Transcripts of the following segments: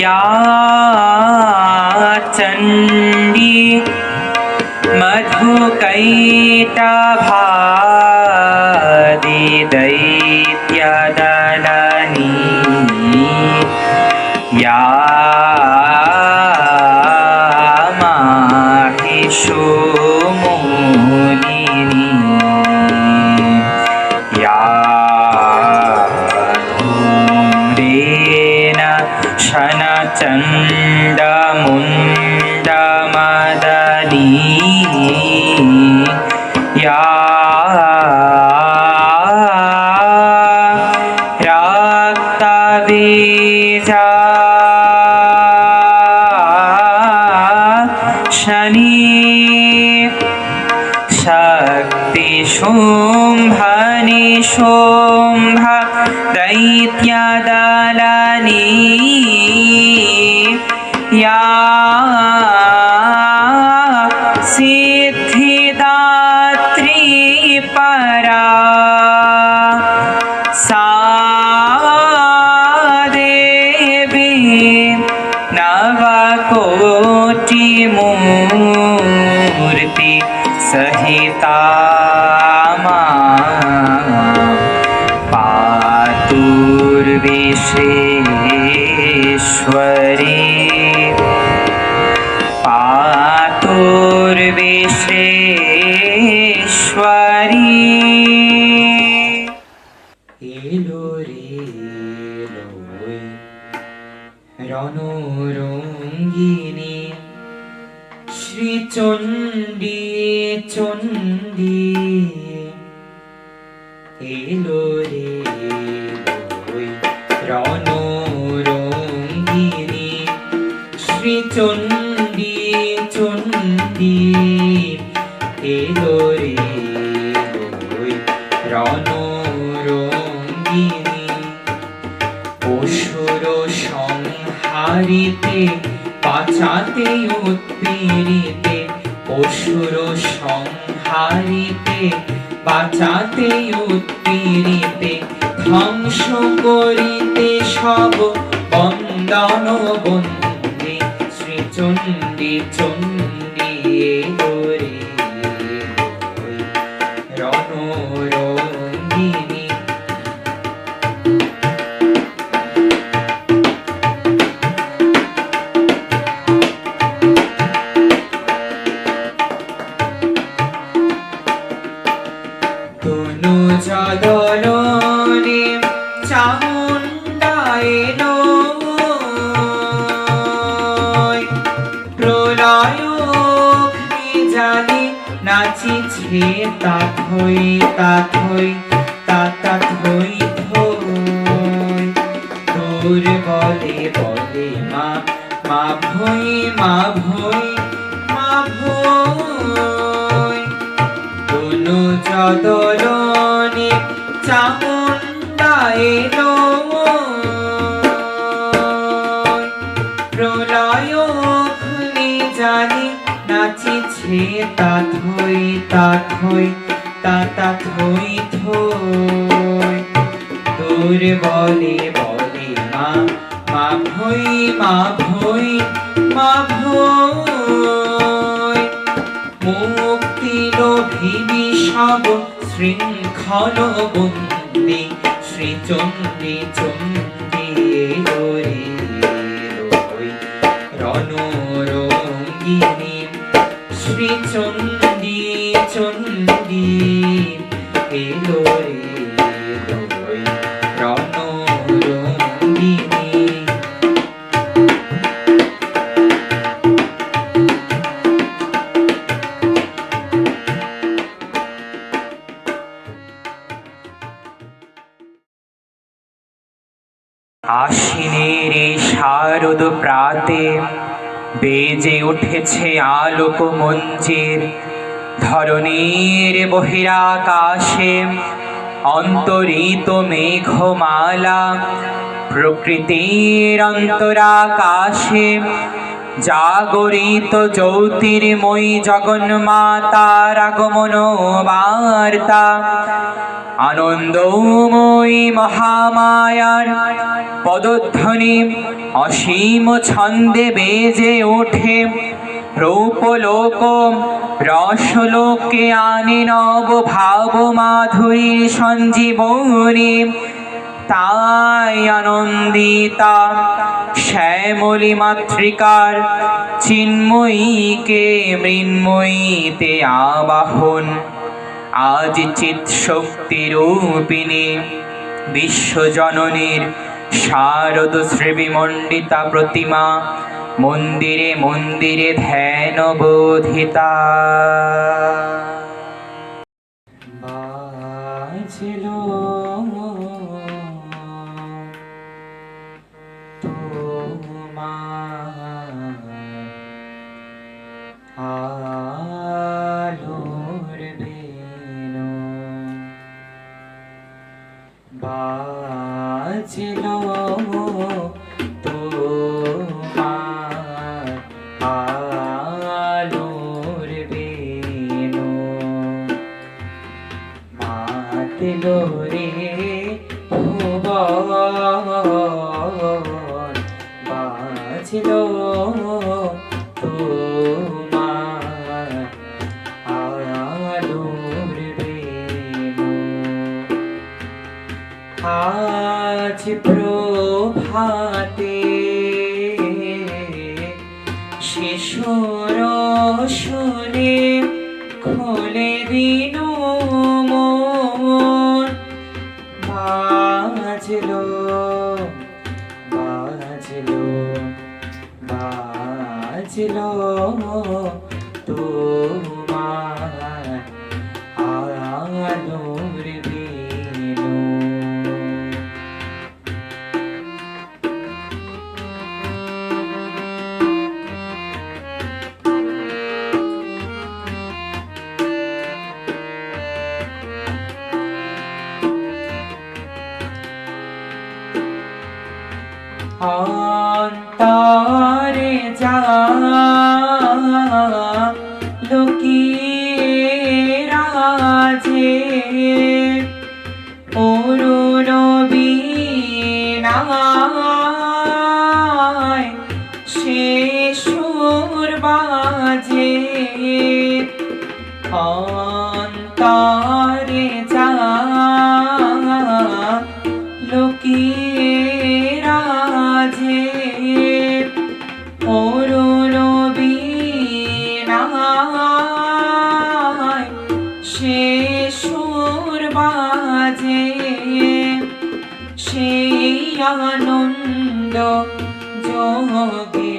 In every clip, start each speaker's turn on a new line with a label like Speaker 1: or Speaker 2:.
Speaker 1: या चण्डी मधुकैटभादिदैत्यदलनी या शनचण्डमुण्डमदनी या रक्तबीजा शनि शक्ति शुम्भनि शुम्भ दैत्यदलनी या सिद्धिदात्री परा सा देवी नवकोटिमूर्ति सहिता मा पातुर्विश्वेश्वरी চণ্ডী এলো রে লই শ্রী শ্রীচণ্ডী বাঁচাতে উৎপীড়িতে অসুর সংহারিতে বাঁচাতে উৎপীড়িতে ধ্বংস করিতে সব বন্দন বন্দে শ্রীচণ্ডী চণ্ডী এলো তোর বলে বলে মা মা ভই মা ভই মা ভই। তনু চদলনে চামুণ্ডা এলো প্রলয় জানি নাচিছে তাথই তাথই তাতা থই থই তোর বলে বলে ভই মা ভই মা ভই মুক্তি লোভিনী সব শৃঙ্খল বন্দি, শ্রীচণ্ডী চণ্ডী এলো রে লই রণরঙ্গিনী, শ্রীচণ্ডী চণ্ডী, এলো প্রাতে বেজে উঠেছে আলোক মঞ্চের ধরণীর বহিরাকাশে অন্তরিত মেঘমালা প্রকৃতির অন্তরাকাশে জাগরিত জ্যোতির্ময়ী জগন্মাতার আগমন বার্তা আনন্দময়ী মহামায়ার পদধ্বনি, অসীম ছন্দে বেজে ওঠে। রূপলোক, রসলোকে আনে নব ভাব মাধুরীর সঞ্জীবনী। তাই আনন্দিতা, শ্যামলী মাতৃকার চিন্ময়ীকে মৃন্ময়ীতে আবাহন। আজ চিত শক্তি রূপিণী বিশ্বজননীর শারদ শ্রীবিমণ্ডিতা প্রতিমা মন্দিরে মন্দিরে ধ্যান বোধিতা বাজল আজ প্রভাতে শিশুর শুনে খোলে দিন অন্তরে যা লুকিয়ে রাজে অরুণ বীণায় সে সুর বাজে। অন্তরে যা লুকিয়ে রাজে আনন্দ যোগে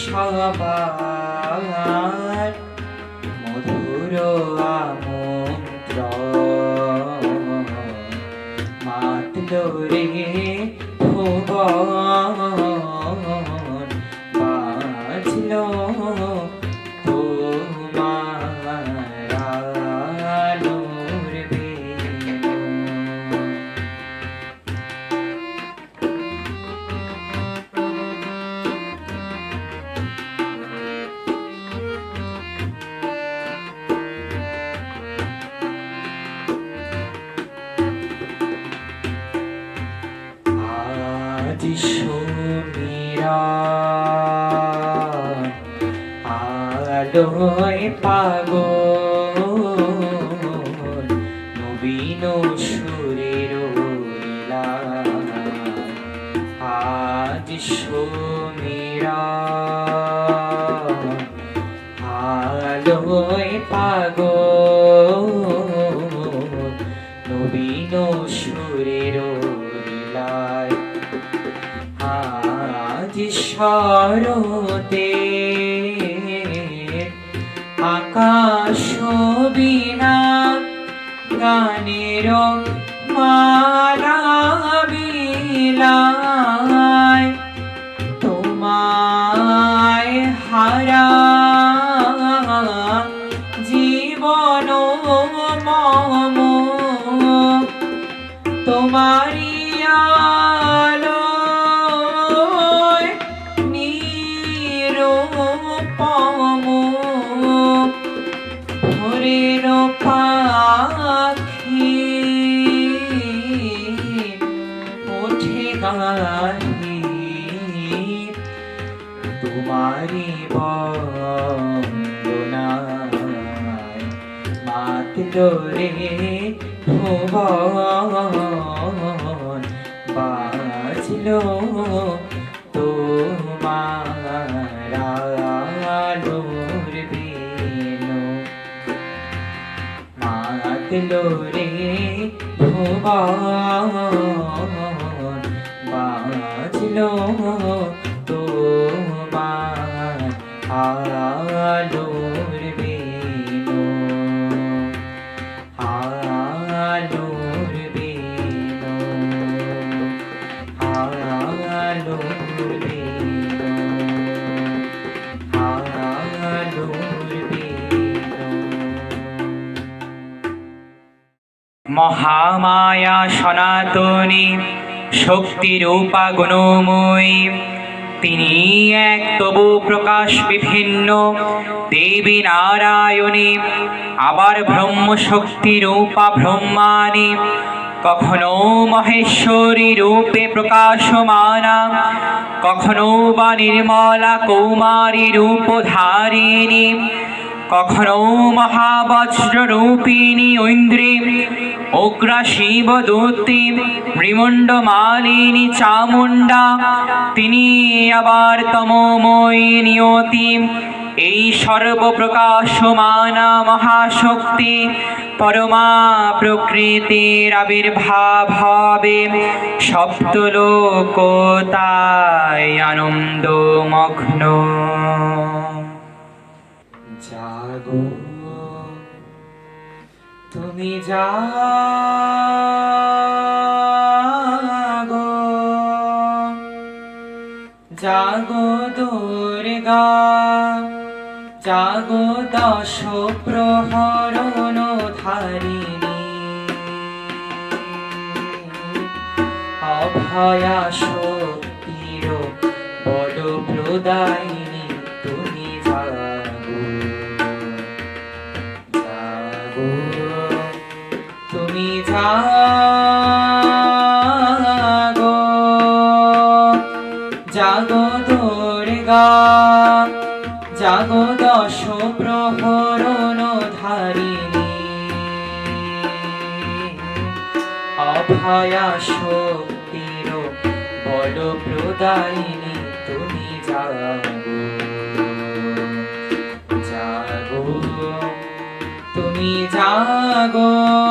Speaker 1: সবার মধুর আমন্ত্র মাতল রে ভুবন বাজল আলোয় পাগ নবীন সুরের। আজ সুমিরা আলোয় পাগ নবীন সুরের আজ শরতে 안녕. তোমারি বন্দনায় মাতল রে ভুবন বাজল তোমার আলোর বেনু। মাতল রে ভুবন বাজল মহামায়া সনাতনী, শক্তিরূপা গুণময়ী। তিনি এক তবু প্রকাশ বিভিন্ন, দেবী নারায়ণী, আবার ব্রহ্ম শক্তি রূপা ব্রহ্মাণী। কখনো মহেশ্বরী রূপে প্রকাশমানা, কখনো বা নির্মলা কৌমারী রূপধারিণী, কখনো মহাবজ্র রূপিণী ঐন্দ্রী অগ্রা শিব দূতি মৃমণ্ড মালিনী চামুণ্ডা, তিনি আবার তমময়ী নিয়তি। এই সর্বপ্রকাশমানা মহাশক্তি পরমা প্রকৃতির আবির্ভাব হবে সপ্তলোকতায় আনন্দমগ্ন। জাগো। তুমি জাগো। জাগো দুর্গা। জাগো দশ প্রহরণ ধারিণী। অভয়া বড় প্রদায়িনী জাগো জাগো দুর্গা, জাগো দশ প্রহরণ ধারিণী। অভয়া শক্তির বড় প্রদায়িনী তুমি জাগো। জাগো, তুমি জাগো।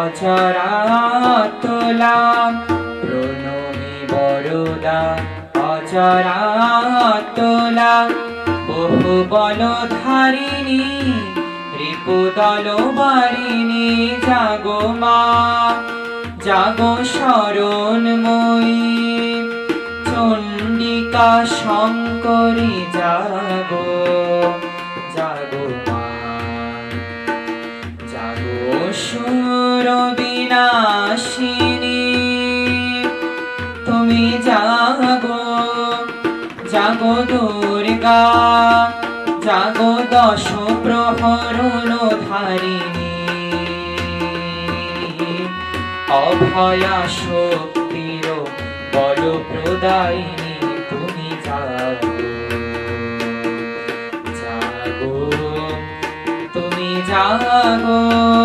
Speaker 1: অচরাতলা প্রণমী বরদা অচরাতলা বহু বল ধারিণী রিপুদল বারিণী জাগো মা, জাগো শরণময়ী। চণ্ডিকা শঙ্করী, জাগো। দুর্গা জাগো দশ প্রহরণ ধারিণী অভয়া শক্তির বল প্রদায়িনী তুমি জাগো জাগো তুমি জাগো।